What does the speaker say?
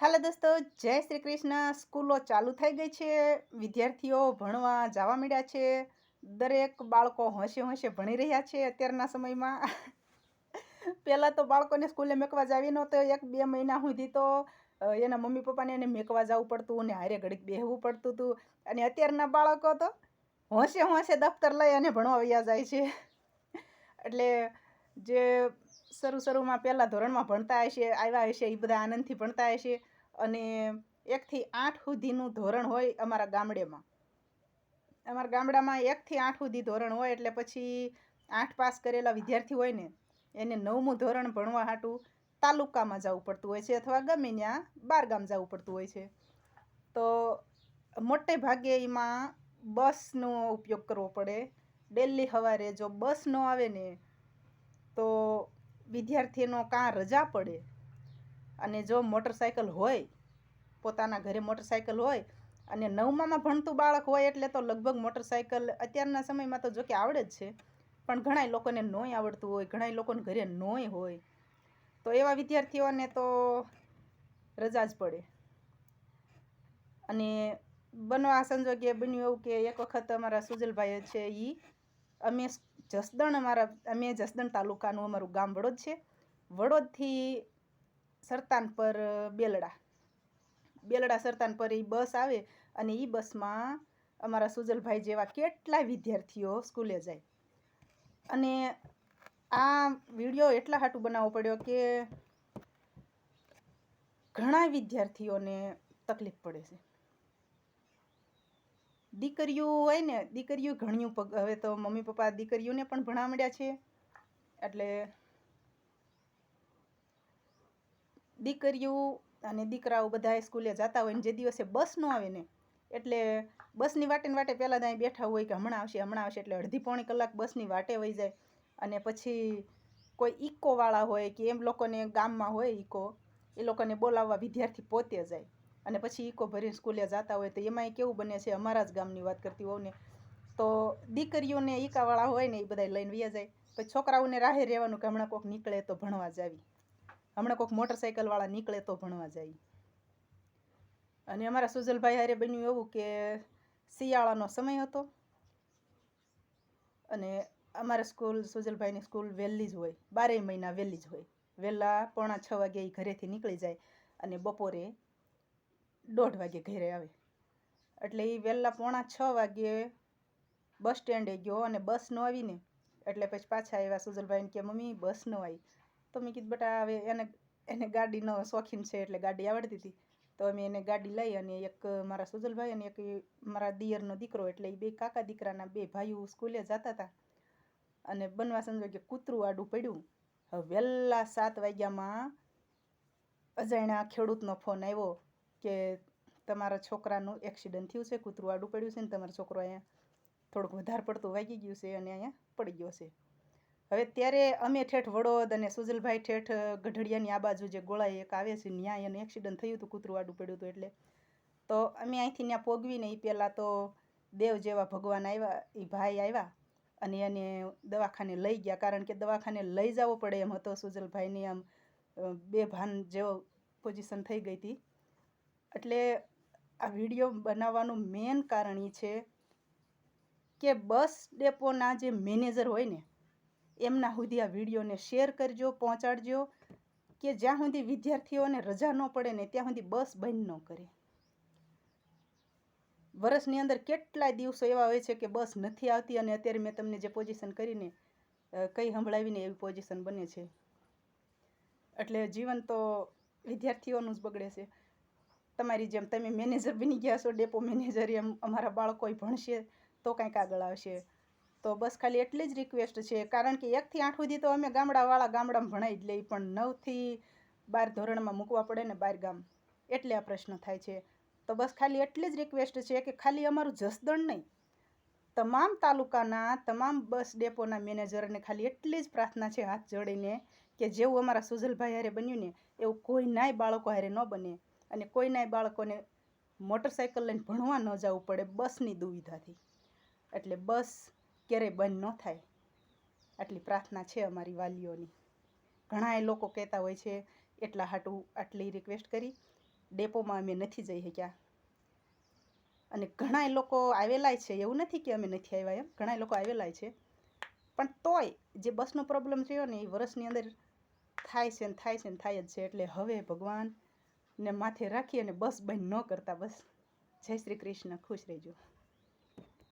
Hello દોસ્તો, જય શ્રી કૃષ્ણ. સ્કૂલો ચાલુ થઈ ગઈ છે. વિદ્યાર્થીઓ ભણવા જવા માંડ્યા છે. દરેક બાળકો હોંશે હોંશે ભણી રહ્યા છે અત્યારના સમયમાં. પહેલાં તો બાળકોને સ્કૂલે મેકવા જાવી નહોતો. એક બે મહિના સુધી તો એના મમ્મી પપ્પાને એને મેકવા જવું પડતું અને હારે ઘડીક બેહવું પડતું હતું અને અત્યારના બાળકો તો હોંશે હોંશે દફતર લઈ અને ભણવા વયા જાય છે. એટલે જે શરૂ શરૂમાં પહેલાં ધોરણમાં ભણતા હશે, આવ્યા હશે એ બધા આનંદથી ભણતા હશે અને એકથી આઠ સુધીનું ધોરણ હોય અમારા ગામડેમાં. અમારા ગામડામાં એકથી આઠ સુધી ધોરણ હોય એટલે પછી આઠ પાસ કરેલા વિદ્યાર્થી હોય ને, એને નવમું ધોરણ ભણવા હાટું તાલુકામાં જવું પડતું હોય છે અથવા ગમે ત્યાં બાર ગામ જવું પડતું હોય છે. તો મોટે ભાગે એમાં બસનો ઉપયોગ કરવો પડે. ડેલી સવારે જો બસ ન આવે ને તો વિદ્યાર્થીનો કાં રજા પડે અને જો મોટરસાયકલ હોય, પોતાના ઘરે મોટરસાયકલ હોય અને નવમામાં ભણતું બાળક હોય એટલે તો લગભગ મોટરસાયકલ અત્યારના સમયમાં તો જો કે આવડે જ છે, પણ ઘણાય લોકોને નોય આવડતું હોય, ઘણાય લોકોને ઘરે નોય હોય, તો એવા વિદ્યાર્થીઓને તો રજા જ પડે. અને બનવા સંજોગે બન્યું એવું કે એક વખત અમારા સુજલભાઈ છે એ અમે જસદણ અમારા, અમે જસદણ તાલુકાનું અમારું ગામ વડોદ છે. વડોદથી સરતાન પર બેલડા. બેલડા સરતાન પર એ બસ આવે અને એ બસમાં અમારા સુજલભાઈ જેવા કેટલાય વિદ્યાર્થીઓ સ્કૂલે જાય. અને આ વીડિયો એટલા હાટું બનાવવો પડ્યો કે ઘણા વિદ્યાર્થીઓને તકલીફ પડે છે. દીકરીઓ હોય ને, દીકરીઓ ઘણીયું પગ, હવે તો મમ્મી પપ્પા દીકરીઓને પણ ભણાવડ્યા છે. એટલે દીકરીઓ અને દીકરાઓ બધા સ્કૂલે જતા હોય ને, જે દિવસે બસ ન આવે ને, એટલે બસની વાટે ને વાટે પહેલાં ત્યાં બેઠા હોય કે હમણાં આવશે હમણાં આવશે, એટલે અડધી પોણી કલાક બસની વાટે વહી જાય. અને પછી કોઈ ઇકોવાળા હોય કે એમ લોકોને ગામમાં હોય ઇકો એ લોકોને બોલાવવા વિદ્યાર્થી પોતે જાય. અને પછી ઇકો ભરીને સ્કૂલે જતા હોય તો એમાંય કેવું બને છે, અમારા જ ગામની વાત કરતી હોઉં ને, તો દીકરીઓને ઈકાવાળા હોય ને એ બધા લઈને વ્યા જાય. પછી છોકરાઓને રાહે રહેવાનું કે હમણાં કોઈક નીકળે તો ભણવા જાવી. હમણાં કોઈક મોટરસાઇકલવાળા નીકળે તો ભણવા જાય અને અમારા સુજલભાઈ હારે બન્યું એવું કે શિયાળાનો સમય હતો અને અમારા સ્કૂલ, સુજલભાઈની સ્કૂલ વહેલી જ હોય, બારેય મહિના વહેલી જ હોય. વહેલા પોણા છ વાગે એ ઘરેથી નીકળી જાય અને બપોરે દોઢ વાગે ઘરે આવે. એટલે એ વહેલા પોણા છ વાગે બસ સ્ટેન્ડે ગયો અને બસ ન આવીને, એટલે પછી પાછા આવ્યા સુજલભાઈને કે, મમ્મી, બસ ન આવી. તો મેં કીધું, બટા, હવે એને એને ગાડીનો શોખીન છે એટલે ગાડી આવડતી હતી તો અમે એને ગાડી લઈ અને એક મારા સુજલભાઈ અને એક મારા દિયરનો દીકરો, એટલે એ બે કાકા દીકરાના બે ભાઈઓ સ્કૂલે જતા હતા અને બનવા સંજોગે કૂતરું આડું પડ્યું. હવે વહેલા સાત વાગ્યામાં અજાણ્યા ખેડૂતનો ફોન આવ્યો. કે તમારા છોકરાનું એક્સિડન્ટ થયું છે, કૂતરું આડું પડ્યું છે ને તમારો છોકરો અહીંયા થોડુંક વધારે પડતું વાગી ગયું છે અને અહીંયા પડી ગયો છે. હવે ત્યારે અમે ઠેઠ વડોદ અને સુજલભાઈ ઠેઠ ગઢડિયાની આ બાજુ જે ગોળા એક આવે છે, ન્યાય અને એક્સિડન્ટ થયું હતું, કૂતરું આડું પડ્યું હતું એટલે. તો અમે અહીંથી ત્યાં પોગવીને એ પહેલાં તો દેવ જેવા ભગવાન આવ્યા એ ભાઈ આવ્યા અને એને દવાખાને લઈ ગયા. કારણ કે દવાખાને લઈ જવો પડે એમ હતો સુજલભાઈની, આમ બે ભાન જેવો પોઝિશન થઈ ગઈ હતી. એટલે આ વીડિયો બનાવવાનું મેન કારણ એ છે કે બસ ડેપોના જે મેનેજર હોય ને, એમના સુધી આ વિડીયોને શેર કરજો, પહોંચાડજો કે જ્યાં સુધી વિદ્યાર્થીઓને રજા ન પડે ને ત્યાં સુધી બસ બંધ ન કરે. વર્ષની અંદર કેટલાય દિવસો એવા હોય છે કે બસ નથી આવતી અને અત્યારે મેં તમને જે પોઝિશન કરીને કંઈ સંભળાવીને એવી પોઝિશન બને છે. એટલે જીવન તો વિદ્યાર્થીઓનું જ બગડે છે. તમારી જેમ તમે મેનેજર બની ગયા છો, ડેપો મેનેજર એમ અમારા બાળકો ભણશે તો કાંઈક આગળ આવશે. તો બસ ખાલી એટલી જ રિક્વેસ્ટ છે, કારણ કે એકથી આઠ સુધી તો અમે ગામડાવાળા ગામડામાં ભણાવી જ લઈએ, પણ નવથી બાર ધોરણમાં મૂકવા પડે ને બાર ગામ. એટલે આ પ્રશ્ન થાય છે. તો બસ ખાલી એટલી જ રિક્વેસ્ટ છે કે ખાલી અમારું જસદણ નહીં, તમામ તાલુકાના, તમામ બસ ડેપોના મેનેજરને ખાલી એટલી જ પ્રાર્થના છે, હાથ જોડીને કે જેવું અમારા સુજલભાઈ હારે બન્યું ને, એવું કોઈ નાય બાળકો હારે ન બને. અને કોઈનાય બાળકોને મોટરસાઇકલ લઈને ભણવા ન જવું પડે, બસની દુવિધાથી. એટલે બસ ક્યારેય બંધ ન થાય. આટલી પ્રાર્થના છે અમારી વાલીઓની. ઘણાય લોકો કહેતા હોય છે, એટલા હાટું આટલી રિક્વેસ્ટ કરી, ડેપોમાં અમે નથી જઈ શક્યા અને ઘણાય લોકો આવેલાય છે, એવું નથી કે અમે નથી આવ્યા એમ, ઘણાય લોકો આવેલાય છે. પણ તોય જે બસનો પ્રોબ્લેમ થયો ને એ વર્ષની અંદર થાય છે ને થાય છે ને થાય જ છે, એટલે હવે ભગવાન ને માથે રાખી અને બસ બંધ ન કરતા બસ. જય શ્રી કૃષ્ણ ખુશ રહેજો.